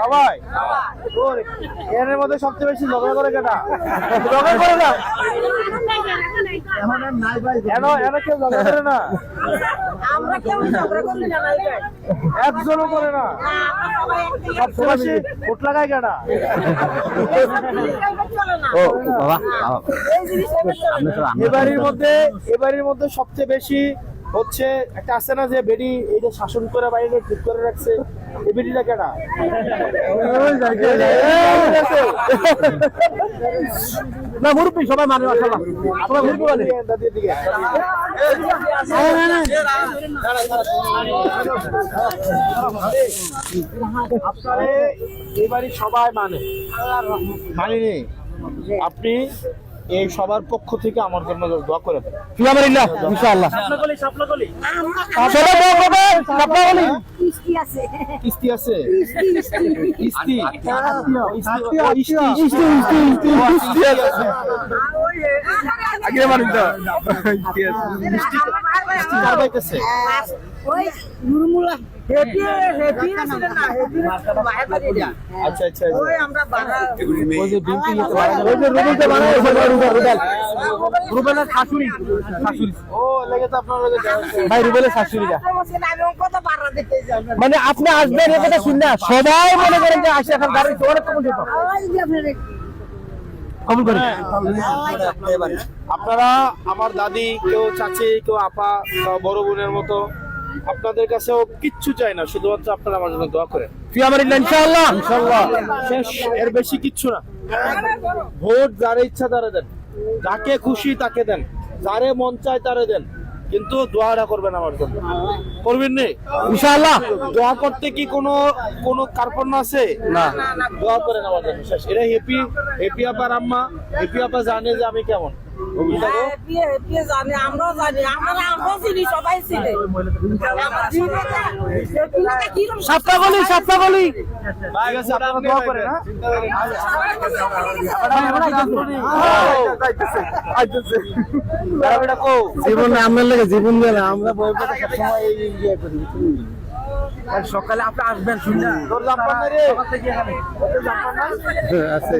সবাই এর মধ্যে সবচেয়ে বেশি ঝগড়া করে কেটা? ঝগড়া করে না। একজনও করে না? সবচেয়ে বেশি ভোট লাগায় কেটা? ও বাবা এবার এবারের মধ্যে এবারের মধ্যে সবচেয়ে বেশি হচ্ছে একটা আছে না যে বেডি এই যে শাসন করে বাইরে ঠিক করে রাখছে এই বেডিটা কেনা না মুরব্বী সবাই মানে মাশাআল্লাহ সবাই মুরব্বী মানে দাদির দিকে। আপনারে এবারই সবাই মানে। মানিনি। আপনি এই সবার পক্ষ থেকে আমার জন্য দোয়া করে দেন ইনশাআল্লাহ কিস্তি আছে কিস্তি আছে আচ্ছা আচ্ছা আচ্ছা। রুবেলের শাশুড়ি শাশুড়ি। ভাই রুবেলের মানে আপনি আসবেন এ কথা শুন না সবাই মনে করেন যে আসে এখন গাড়ি অনেক কমন যেত আপনারে কমন করে আপনারা আমার দাদি কেউ চাচি কেউ আপা বা বড় বোনের মতো আপনাদের কাছেও কিচ্ছু চাই না শুধুমাত্র আপনারা আমার জন্য দোয়া করেন। ইনশাআল্লাহ। ইনশাআল্লাহ। শেষ এর বেশি কিচ্ছু না। ভোট যারে ইচ্ছা তারে দেন। যাকে খুশি তাকে দেন। যারে মন চায় তারে দেন। কিন্তু দোয়াটা করবেন আমার জন্য। করবেন নি? ইনশাআল্লাহ। দোয়া করতে কি কোনো কোনো কার্পণ্য আছে? না। দোয়া করেন আমার জন্য। শেষ। এটা হেপি হেপি আপার আম্মা হেপি আপা জানে যে আমি কেমন। জানি আমরাও জানি আমরা আমরাও চিনি সবাই চিনি। দোয়া হ্যাঁ? কও। জীবন লাগে জীবন দেন আমরা বই পড়ে সবসময় এই ইয়ে করি সকালে আপনি আসবেন শুনলেন তোর জাম্পার নাই রে? আছে